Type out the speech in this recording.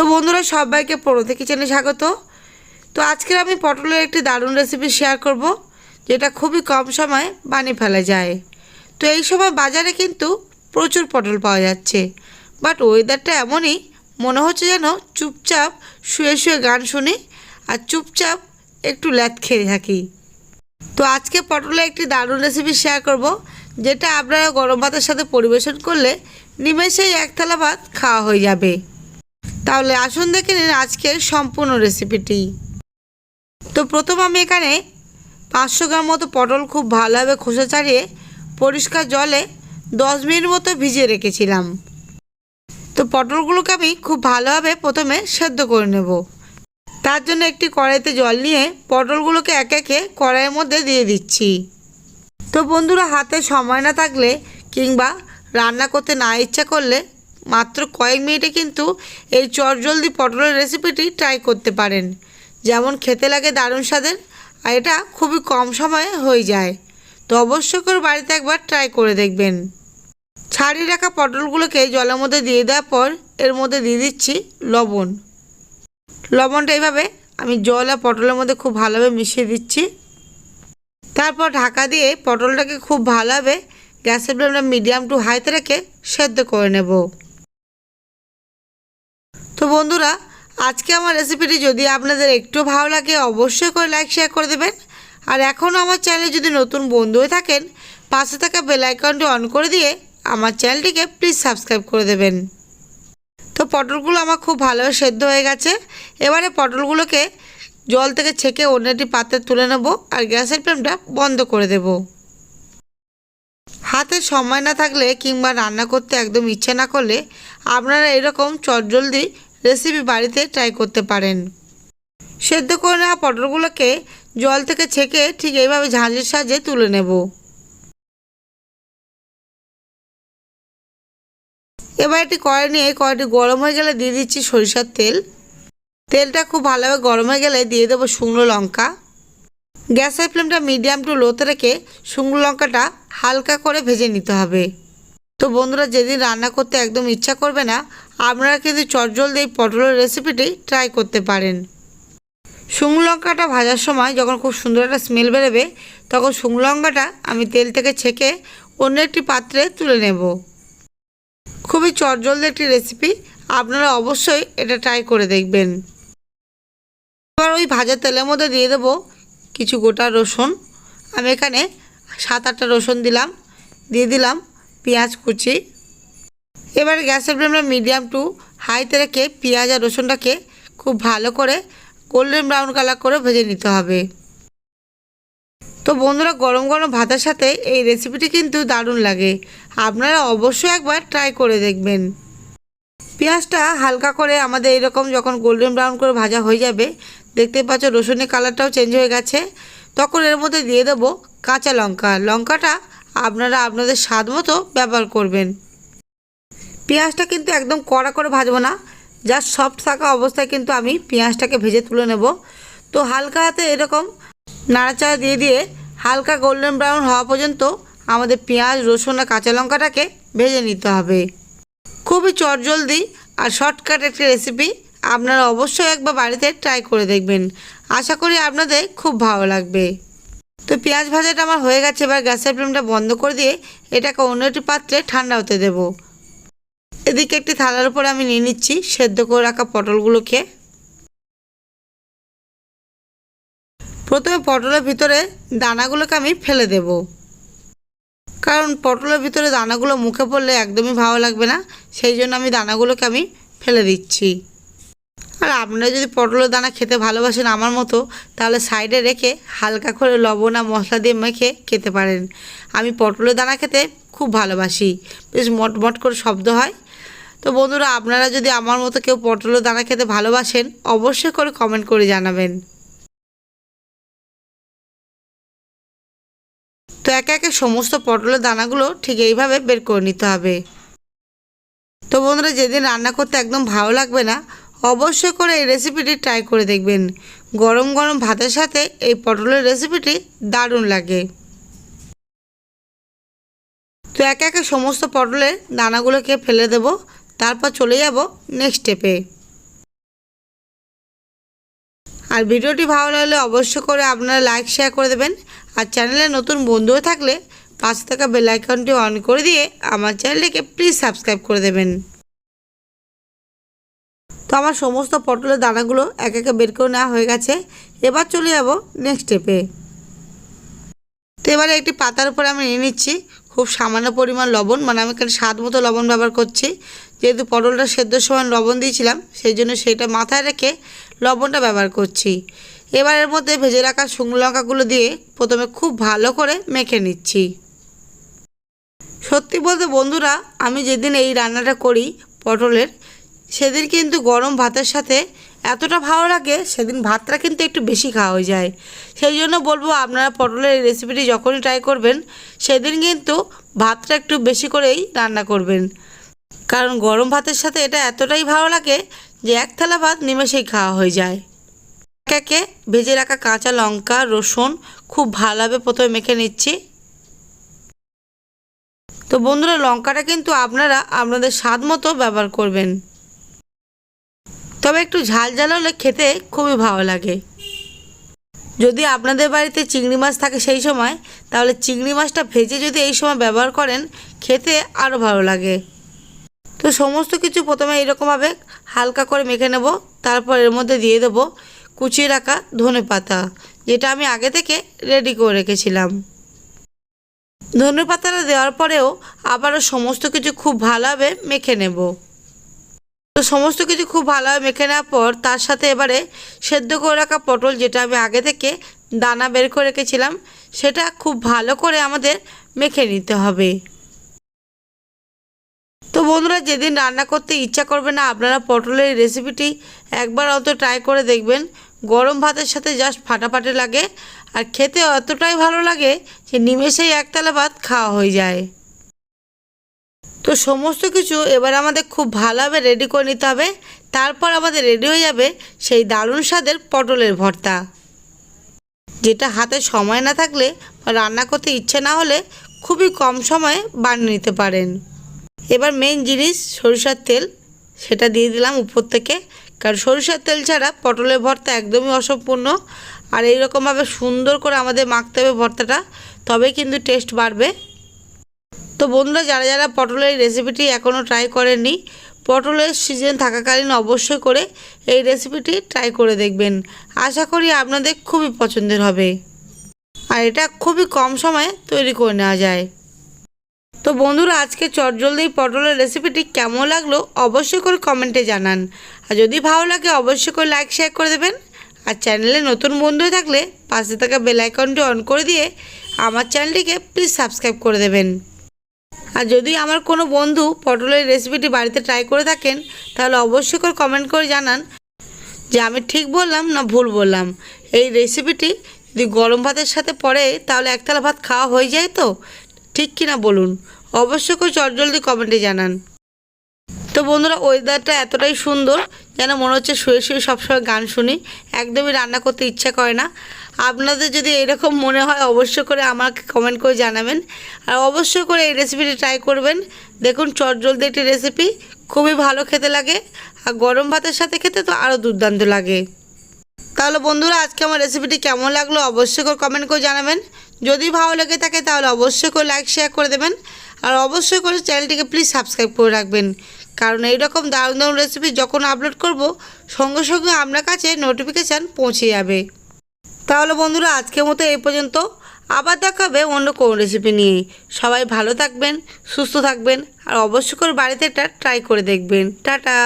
তো বন্ধুরা সবাইকে পড়তে কিচেনে স্বাগত। তো আজকের আমি পটলের একটি দারুণ রেসিপি শেয়ার করব, যেটা খুবই কম সময়ে বানিয়ে ফেলা যায়। তো এই সময় বাজারে কিন্তু প্রচুর পটল পাওয়া যাচ্ছে বাট ওয়েদারটা এমনই, মনে হচ্ছে যেন চুপচাপ শুয়ে শুয়ে গান শুনি আর চুপচাপ একটু ল্যাদ খেয়ে থাকি। তো আজকে পটলের একটি দারুণ রেসিপি শেয়ার করব, যেটা আপনারা গরম ভাতের সাথে পরিবেশন করলে নিমেষেই এক থালা ভাত খাওয়া হয়ে যাবে। তাহলে আসুন দেখে নিন আজকের সম্পূর্ণ রেসিপিটি তো প্রথম আমি এখানে পাঁচশো গ্রাম মতো পটল খুব ভালোভাবে খোসা ছাড়িয়ে পরিষ্কার জলে দশ মিনিট মতো ভিজিয়ে রেখেছিলাম। তো পটলগুলোকে আমি খুব ভালোভাবে প্রথমে সেদ্ধ করে নেব। তার জন্য একটি কড়াইতে জল নিয়ে পটলগুলোকে একে একে কড়াইয়ের মধ্যে দিয়ে দিচ্ছি। তো বন্ধুরা, হাতে সময় না থাকলে কিংবা রান্না করতে না ইচ্ছা করলে মাত্র কয়েক মিনিটে কিন্তু এই চটজলদি পটলের রেসিপিটি ট্রাই করতে পারেন। যেমন খেতে লাগে দারুণ স্বাদের, আর এটা খুবই কম সময়ে হয়ে যায়। তো অবশ্যই করে বাড়িতে একবার ট্রাই করে দেখবেন। ছাড়িয়ে রাখা পটলগুলোকে জলের মধ্যে দিয়ে দেওয়ার পর এর মধ্যে দিয়ে দিচ্ছি লবণ। লবণটা এইভাবে আমি জল আর পটলের মধ্যে খুব ভালোভাবে মিশিয়ে দিচ্ছি। তারপর ঢাকা দিয়ে পটলটাকে খুব ভালোভাবে গ্যাসের ফ্লেমটা মিডিয়াম টু হাইতে রেখে সেদ্ধ করে নেব। তো বন্ধুরা, আজকে আমার রেসিপিটি যদি আপনাদের একটু ভালো লাগে, অবশ্যই করে লাইক শেয়ার করে দেবেন। আর এখনও আমার চ্যানেলে যদি নতুন বন্ধু হয়ে থাকেন, পাশে থাকা বেল আইকনটি অন করে দিয়ে আমার চ্যানেলটিকে প্লিজ সাবস্ক্রাইব করে দেবেন। তো পটলগুলো আমার খুব ভালোভাবে সেদ্ধ হয়ে গেছে। এবারে পটলগুলোকে জল থেকে ছেঁকে অন্য একটি পাত্রে তুলে নেব আর গ্যাসের ফ্লেমটা বন্ধ করে দেব। হাতে সময় না থাকলে কিংবা রান্না করতে একদম ইচ্ছে না করলে আপনারা এরকম চটজলদি রেসিপি বাড়িতে ট্রাই করতে পারেন। সেদ্ধ করে নেওয়া পটলগুলোকে জল থেকে ছেঁকে ঠিক এইভাবে ঝাঁঝের সাহায্যে তুলে নেব। এবার একটি কড়াই নিয়ে কড়াইটি গরম হয়ে গেলে দিয়ে দিচ্ছি সরিষার তেল। তেলটা খুব ভালোভাবে গরম হয়ে গেলে দিয়ে দেবো শুকনো লঙ্কা। গ্যাসের ফ্লেমটা মিডিয়াম টু লোতে রেখে শুকনো লঙ্কাটা হালকা করে ভেজে নিতে হবে। তো বন্ধুরা, যেদিন রান্না করতে একদম ইচ্ছা করবে না আপনারা কিন্তু চটজলদি এই পটলের রেসিপিটি ট্রাই করতে পারেন। শুকনো লঙ্কাটা ভাজার সময় যখন খুব সুন্দর একটা স্মেল বেরোবে, তখন শুকনো লঙ্কাটা আমি তেল থেকে ছেঁকে অন্য একটি পাত্রে তুলে নেব। খুবই চটজলদি একটি রেসিপি আপনারা অবশ্যই এটা ট্রাই করে দেখবেন। এবার ওই ভাজা তেলের মধ্যে দিয়ে দেবো কিছু গোটা রসুন। আমি এখানে সাত আটটা রসুন দিলাম, দিয়ে দিলাম পেঁয়াজ কুচি এবার গ্যাসের ফ্লেমটা মিডিয়াম টু হাইতে রেখে পেঁয়াজ আর রসুনটাকে খুব ভালো করে গোল্ডেন ব্রাউন কালার করে ভেজে নিতে হবে। তো বন্ধুরা, গরম গরম ভাতের সাথে এই রেসিপিটি কিন্তু দারুণ লাগে। আপনারা অবশ্যই একবার ট্রাই করে দেখবেন। পেঁয়াজটা হালকা করে আমাদের এরকম যখন গোল্ডেন ব্রাউন করে ভাজা হয়ে যাবে, দেখতে পাচ্ছ রসুনের কালারটাও চেঞ্জ হয়ে গেছে। তখন এর মধ্যে দিয়ে দেবো কাঁচা লঙ্কা। লঙ্কাটা আপনারা আপনাদের স্বাদ মতো ব্যবহার করবেন। পেঁয়াজটা কিন্তু একদম কড়া করে ভাজবো না। জাস্ট সফট থাকা অবস্থায় কিন্তু আমি পেঁয়াজটাকে ভেজে তুলে নেব। তো হালকা হাতে এরকম নাড়াচাড়া দিয়ে দিয়ে হালকা গোল্ডেন ব্রাউন হওয়া পর্যন্ত আমাদের পেঁয়াজ, রসুন আর কাঁচা লঙ্কাটাকে ভেজে নিতে হবে। খুবই চটজলদি আর শর্টকাট একটি রেসিপি আপনারা অবশ্যই একবার বাড়িতে ট্রাই করে দেখবেন। আশা করি আপনাদের খুব ভালো লাগবে। তো পেঁয়াজ ভাজাটা আমার হয়ে গেছে, এবার গ্যাসের ফ্লেমটা বন্ধ করে দিয়ে এটাকে অন্য একটি পাত্রে ঠান্ডা হতে দেব। এদিকে একটি থালার উপরে আমি নিয়ে নিচ্ছি, সেদ্ধ করে রাখা পটলগুলোকে প্রথমে পটলের ভিতরে দানাগুলোকে আমি ফেলে দেব। কারণ পটলের ভিতরে দানাগুলো মুখে পড়লে একদমই ভালো লাগবে না, সেই জন্য আমি দানাগুলোকে আমি ফেলে দিচ্ছি। আর আপনারা যদি পটলের দানা খেতে ভালোবাসেন আমার মতো, তাহলে সাইডে রেখে হালকা করে লবণ আর মশলা দিয়ে মেখে খেতে পারেন। আমি পটলের দানা খেতে খুব ভালোবাসি। বেশ মটমট করে শব্দ হয়। তো বন্ধুরা, আপনারা যদি আমার মতো কেউ পটলের দানা খেতে ভালোবাসেন, অবশ্যই করে কমেন্ট করে জানাবেন। তো একে একে সমস্ত পটলের দানাগুলো ঠিক এইভাবে বের করে নিতে হবে। তো বন্ধুরা, যেদিন রান্না করতে একদম ভালো লাগবে না, অবশ্যই করে এই রেসিপিটি ট্রাই করে দেখবেন। গরম গরম ভাতের সাথে এই পটলের রেসিপিটি দারুণ লাগে। তো একে একে সমস্ত পটলের দানাগুলোকে ফেলে দেব। তারপর চলে যাব নেক্সট স্টেপে আর ভিডিওটি ভালো লাগলে অবশ্য করে আপনারা লাইক শেয়ার করে দেবেন। আর চ্যানেলে নতুন বন্ধু থাকলে পাশে থাকা বেল আইকনটি অন করে দিয়ে আমার চ্যানেলটিকে প্লিজ সাবস্ক্রাইব করে দেবেন। তো আমার সমস্ত পটলের দানাগুলো এক একে বের করে নেওয়া হয়ে গেছে। এবার চলে যাব নেক্সট স্টেপে তো এবারে একটি পাতার উপরে আমি নিয়ে নিচ্ছি। খুব সামান্য পরিমাণ লবণ মানে আমি এখানে স্বাদ মতো লবণ ব্যবহার করছি। যেহেতু পটলটা সেদ্ধর সময় লবণ দিয়েছিলাম, সেই জন্য সেইটা মাথায় রেখে লবণটা ব্যবহার করছি। এবার এর মধ্যে ভেজে রাখা শুকনো লঙ্কাগুলো দিয়ে প্রথমে খুব ভালো করে মেখে নিচ্ছি। সত্যি বলতে বন্ধুরা, আমি যেদিন এই রান্নাটা করি পটলের, সেদিন কিন্তু গরম ভাতের সাথে এতটা ভালো লাগে, সেদিন ভাতটা কিন্তু একটু বেশি খাওয়া হয়ে যায়। সেই জন্য বলব, আপনারা পটলের রেসিপিটি যখনই ট্রাই করবেন, সেদিন কিন্তু ভাতটা একটু বেশি করেই রান্না করবেন। কারণ গরম ভাতের সাথে এটা এতটাই ভালো লাগে যে এক থালা ভাত নিমেষেই খাওয়া হয়ে যায়। একে একে ভেজে রাখা কাঁচা লঙ্কা, রসুন খুব ভালোভাবে প্রথমে মেখে নিচ্ছি। তো বন্ধুরা, লঙ্কাটা কিন্তু আপনারা আপনাদের স্বাদ মতো ব্যবহার করবেন। তবে একটু ঝাল ঝাল হলে খেতে খুবই ভালো লাগে। যদি আপনাদের বাড়িতে চিংড়ি মাছ থাকে সেই সময়, তাহলে চিংড়ি মাছটা ভেজে যদি এই সময় ব্যবহার করেন, খেতে আরও ভালো লাগে। তো সমস্ত কিছু প্রথমে এরকমভাবে হালকা করে মেখে নেব, তারপর এর মধ্যে দিয়ে দেবো কুচিয়ে রাখা ধনে পাতা, যেটা আমি আগে থেকে রেডি করে রেখেছিলাম। ধনে পাতাটা দেওয়ার পরেও আবারও সমস্ত কিছু খুব ভালোভাবে মেখে নেব। তো সমস্ত কিছু খুব ভালোভাবে মেখে নেওয়ার পর তার সাথে এবারে সেদ্ধ করে রাখা পটল যেটা আমি আগে থেকে দানা বের করে রেখেছিলাম, সেটা খুব ভালো করে আমাদের মেখে নিতে হবে। তো বন্ধুরা, যেদিন রান্না করতে ইচ্ছা করবে না, আপনারা পটলের রেসিপিটি একবার অত ট্রাই করে দেখবেন। গরম ভাতের সাথে জাস্ট ফাটাফাটি লাগে, আর খেতে অতটাই ভালো লাগে যে নিমেষেই একতলা ভাত খাওয়া হয়ে যায়। তো সমস্ত কিছু এবার আমাদের খুব ভালোভাবে রেডি করে নিতে হবে। তারপর আমাদের রেডি হয়ে যাবে সেই দারুণ স্বাদের পটলের ভর্তা। যেটা হাতে সময় না থাকলে বা রান্না করতে ইচ্ছে না হলে খুবই কম সময়ে বানিয়ে নিতে পারেন। এবার মেন জিনিস সরিষার তেল, সেটা দিয়ে দিলাম উপর থেকে। কারণ সরিষার তেল ছাড়া পটলের ভর্তা একদমই অসম্পূর্ণ। আর এইরকমভাবে সুন্দর করে আমাদের মাখতে হবে ভর্তাটা তবে কিন্তু টেস্ট বাড়বে। তো বন্ধুরা, যারা যারা পটলের রেসিপিটি এখনও ট্রাই করেননি, পটলের সিজন থাকাকালীন অবশ্যই করে এই রেসিপিটি ট্রাই করে দেখবেন। আশা করি আপনাদের খুবই পছন্দের হবে। আর এটা খুবই কম সময়ে তৈরি করে নেওয়া যায়। তো বন্ধুরা, আজকে চটজলদি পটলের রেসিপিটি কেমন লাগল অবশ্যই করে কমেন্টে জানান। আর যদি ভালো লাগে, অবশ্যই করে লাইক শেয়ার করে দেবেন। আর চ্যানেলে নতুন বন্ধু থাকলে পাশে থাকা বেল আইকনটি অন করে দিয়ে আমার চ্যানেলটিকে প্লিজ সাবস্ক্রাইব করে দেবেন। আর যদি আমার কোনো বন্ধু পটলের রেসিপিটি বাড়িতে ট্রাই করে থাকেন, তাহলে অবশ্যই করে কমেন্ট করে জানান যে আমি ঠিক বললাম না ভুল বললাম। এই রেসিপিটি যদি গরম ভাতের সাথে পড়ে, তাহলে একতলা ভাত খাওয়া হয়ে যায় তো? ঠিক কিনা বলুন? অবশ্যই করে চটজলদি কমেন্টে জানান। তো বন্ধুরা ওয়েদারটা এতটাই সুন্দর যেন মনে হচ্ছে শুয়ে শুয়ে সবসময় গান শুনি। একদমই রান্না করতে ইচ্ছা করে না। আপনাদের যদি এরকম মনে হয়, অবশ্যই করে আমাকে কমেন্ট করে জানাবেন। আর অবশ্যই করে এই রেসিপিটি ট্রাই করবেন। দেখুন, চটজলদি একটি রেসিপি খুবই ভালো খেতে লাগে। আর গরম ভাতের সাথে খেতে তো আরও দুর্দান্ত লাগে। তাহলে বন্ধুরা, আজকে আমার রেসিপিটি কেমন লাগল, অবশ্যই করে কমেন্ট করে জানাবেন। যদি ভালো লেগে থাকে, তাহলে অবশ্যই করে লাইক শেয়ার করে দেবেন। আর অবশ্যই করে চ্যানেলটিকে প্লিজ সাবস্ক্রাইব করে রাখবেন। কারণ এইরকম দারুণ দারুণ রেসিপি যখন আপলোড করব, সঙ্গে সঙ্গে আপনার কাছে নোটিফিকেশান পৌঁছে যাবে। তাহলে বন্ধুরা আজকের মতো এই পর্যন্ত। আবার দেখা হবে অন্য কোনো রেসিপি নিয়ে। সবাই ভালো থাকবেন, সুস্থ থাকবেন, আর অবশ্যই করে বাড়িতে এটা ট্রাই করে দেখবেন। টাটা!